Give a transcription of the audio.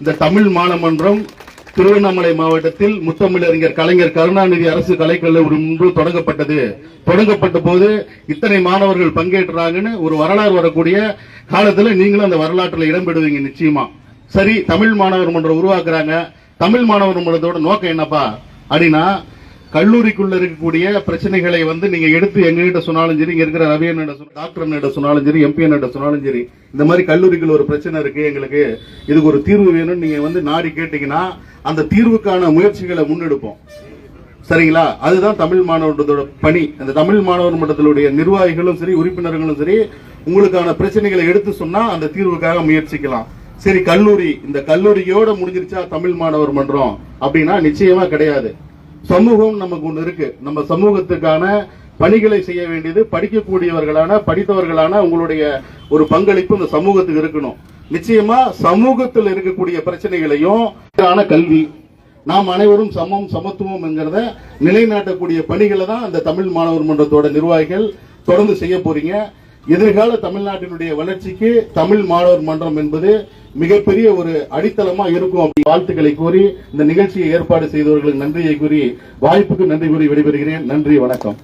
இந்த தமிழ் மாணமன்றம் திருவண்ணாமலை மாவட்டத்தில் முத்தமிழறிஞர் கலைஞர் கருணாநிதி அரசு கலைக்கல்லூரி முன்பு தொடங்கப்பட்டது. தொடங்கப்பட்ட போது இத்தனை மாணவர்கள் பங்கேற்றாங்கன்னு ஒரு வரலாறு வரக்கூடிய காலத்தில் நீங்களும் அந்த வரலாற்றில் இடம்பெறுவீங்க நிச்சயமா. சரி தமிழ் மாணவர் மன்றம் உருவாக்குறாங்க. தமிழ் மாணவர் மன்றத்தோட நோக்கம் என்னப்பா? அப்படின்னா கல்லூரிக்குள்ள இருக்கக்கூடிய பிரச்சனைகளை வந்து நீங்க எடுத்து எங்ககிட்ட சொன்னாலும் சரி இங்க இருக்கிற ரவி அண்ணன் டாக்டர் அண்ணன் சொன்னாலும் சரி எம்பி அண்ணன் சொன்னாலும் சரி இந்த மாதிரி கல்லூரிக்குள்ள ஒரு பிரச்சனை இருக்கு எங்களுக்கு இதுக்கு ஒரு தீர்வு வேணும்னு நீங்க வந்து நாடி கேட்டீங்கன்னா அந்த தீர்வுக்கான முயற்சிகளை முன்னெடுப்போம். சரிங்களா? அதுதான் தமிழ் மாணவர்களோட பணி. அந்த தமிழ் மாணவர் மன்றத்தினுடைய நிர்வாகிகளும் சரி உறுப்பினர்களும் சரி உங்களுக்கான பிரச்சனைகளை எடுத்து சொன்னா அந்த தீர்வுக்காக முயற்சிக்கலாம். சரி கல்லூரி. இந்த கல்லூரியோட முடிஞ்சிருச்சா தமிழ் மாணவர் மன்றம்? அப்படின்னா நிச்சயமா கிடையாது. சமூகம் நமக்கு ஒன்று இருக்கு. நம்ம சமூகத்துக்கான பணிகளை செய்ய வேண்டியது படிக்கக்கூடியவர்களான படித்தவர்களான உங்களுடைய ஒரு பங்களிப்பு இந்த சமூகத்துக்கு இருக்கணும். நிச்சயமா சமூகத்தில் இருக்கக்கூடிய பிரச்சனைகளையும் கல்வி. நாம் அனைவரும் சமம் சமத்துவம் என்கிறத நிலைநாட்டக்கூடிய பணிகளை தான் அந்த தமிழ் மாணவர் மன்றத்தோட நிர்வாகிகள் தொடர்ந்து செய்ய போறீங்க. எதிர்கால தமிழ்நாட்டினுடைய வளர்ச்சிக்கு தமிழ் மாணவர் மன்றம் என்பது மிகப்பெரிய ஒரு அடித்தளமா இருக்கும் அப்படி வாழ்த்துக்களை கூறி இந்த நிகழ்ச்சியை ஏற்பாடு செய்தவர்களுக்கு நன்றியை கூறி வாய்ப்புக்கு நன்றி கூறி விடைபெறுகிறேன். நன்றி வணக்கம்.